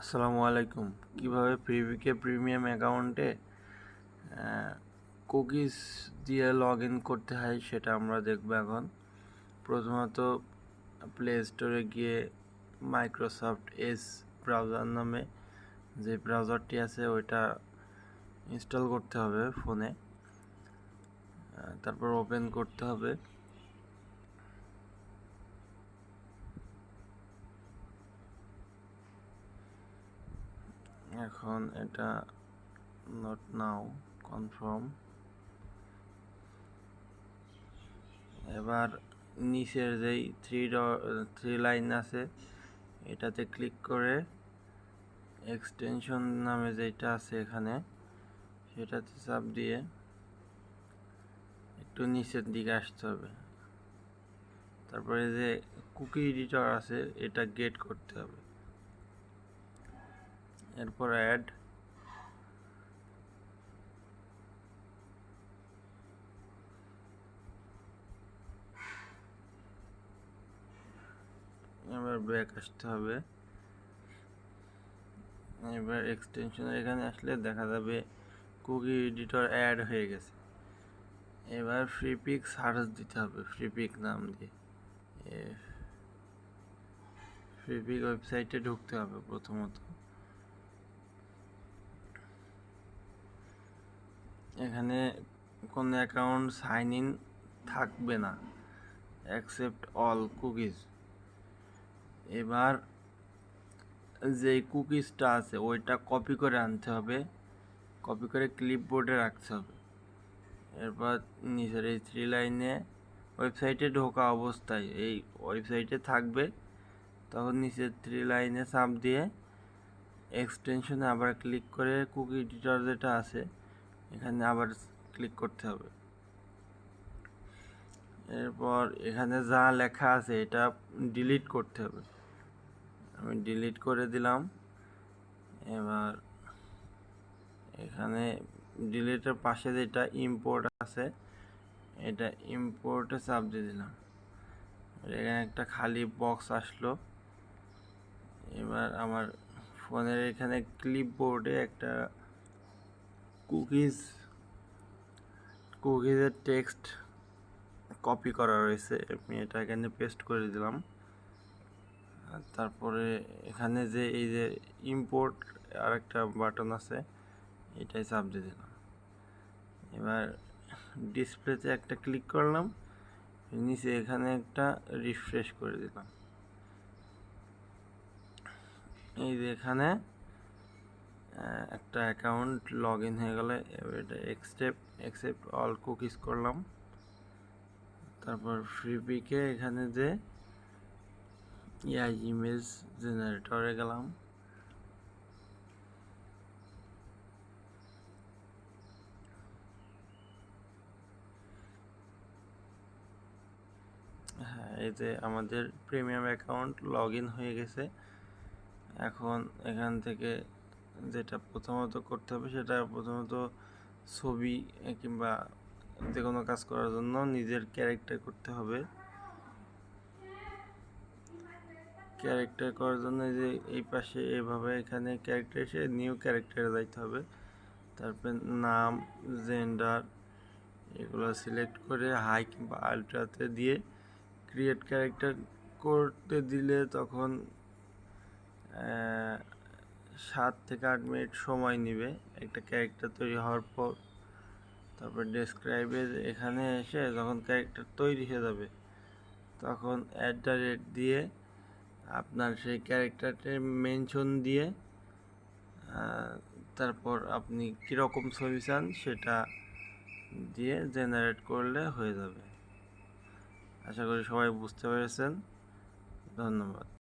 আসসালামু আলাইকুম। কীভাবে প্রিভিকে প্রিমিয়াম অ্যাকাউন্টে কুকিজ দিয়ে লগ ইন করতে হয় সেটা আমরা দেখব এখন। প্রথমত প্লে স্টোরে গিয়ে মাইক্রোসফট এস ব্রাউজার নামে যে ব্রাউজারটি আছে ওইটা ইনস্টল করতে হবে ফোনে। তারপর ওপেন করতে হবে। এখন এটা নট নাও কনফার্ম এবার নিচের যেই থ্রি ড থ্রি লাইন আছে, এটাতে ক্লিক করে এক্সটেনশন নামে যেটা আছে এখানে, সেটাতে চাপ দিয়ে একটু নিচের দিকে আসতে হবে। তারপরে যে কুকি এডিটর আছে, এটা গেট করতে হবে। এরপর অ্যাড এবার ব্যাক আসতে হবে। এবার এক্সটেনশনের এখানে আসলে দেখা যাবে কুকি এডিটর অ্যাড হয়ে গেছে। এবার ফ্রি পিক সার্চ দিতে হবে ফ্রি পিক নাম দিয়ে। ফ্রি পিক ওয়েবসাইটে ঢুকতে হবে প্রথমত। এখানে কোনো অ্যাকাউন্ট সাইন ইন থাকবে না। অ্যাকসেপ্ট অল কুকিজ এবার যে কুকিজটা আছে, ওইটা কপি করে আনতে হবে। কপি করে ক্লিপবোর্ডে রাখতে হবে। এরপর নিজের এই থ্রি লাইনে ওয়েবসাইটে ঢোকা অবস্থায়। এই ওয়েবসাইটে থাকবে। তখন নিচের থ্রি লাইনে চাপ দিয়ে এক্সটেনশনে আবার ক্লিক করে কুকি এডিটর যেটা আছে এখানে আবার ক্লিক করতে হবে। এরপর এখানে যা লেখা আছে এটা ডিলিট করতে হবে। আমি ডিলিট করে দিলাম। এবার এখানে ডিলিটের পাশে যেটা ইম্পোর্ট আছে, এটা ইম্পোর্টে চাপ দিয়ে দিলাম। এখানে একটা খালি বক্স আসলো। এবার আমার ফোনের এখানে ক্লিপবোর্ডে একটা কুকিজ, কুকিজের টেক্সট কপি করা রয়েছে। আমি এটা এখানে পেস্ট করে দিলাম। তারপরে এখানে যে এই যে ইম্পোর্ট আর একটা বাটন আছে, এটাই চাপ দিয়ে দিলাম। এবার ডিসপ্লেতে একটা ক্লিক করলাম, নিচে এখানে একটা রিফ্রেশ করে দিলাম। এই যে এখানে একটা অ্যাকাউন্ট লগ ইন হয়ে গেলে এটা এক্সেপ্ট অ্যাকসেপ্ট অল কুকিজ করলাম। তারপর ফ্রিপিকে এখানে যে ইয়াই ইমেজ জেনারেটরে গেলাম। হ্যাঁ এই যে আমাদের প্রিমিয়াম অ্যাকাউন্ট লগ ইন হয়ে গেছে। এখন এখান থেকে যেটা প্রথমত করতে হবে সেটা প্রথমত ছবি কিংবা যে কোনো কাজ করার জন্য নিজের ক্যারেক্টার করতে হবে। ক্যারেক্টার করার জন্য যে এই পাশে এভাবে এখানে ক্যারেক্টার এসে নিউ ক্যারেক্টারে যাইতে হবে। তারপর নাম জেন্ডার এগুলো সিলেক্ট করে হাই কিংবা আলট্রাতে দিয়ে ক্রিয়েট ক্যারেক্টার করতে দিলে তখন সাত থেকে আট মিনিট সময় নেবে। একটা ক্যারেক্টার তৈরি হওয়ার পর তারপর ডেসক্রাইবে এখানে এসে যখন ক্যারেক্টার তৈরি হয়ে যাবে, তখন অ্যাট দ্য রেট দিয়ে আপনার সেই ক্যারেক্টারটা মেনশন দিয়ে তারপর আপনি কীরকম ছবি চান সেটা দিয়ে জেনারেট করলে হয়ে যাবে। আশা করি সবাই বুঝতে পেরেছেন। ধন্যবাদ।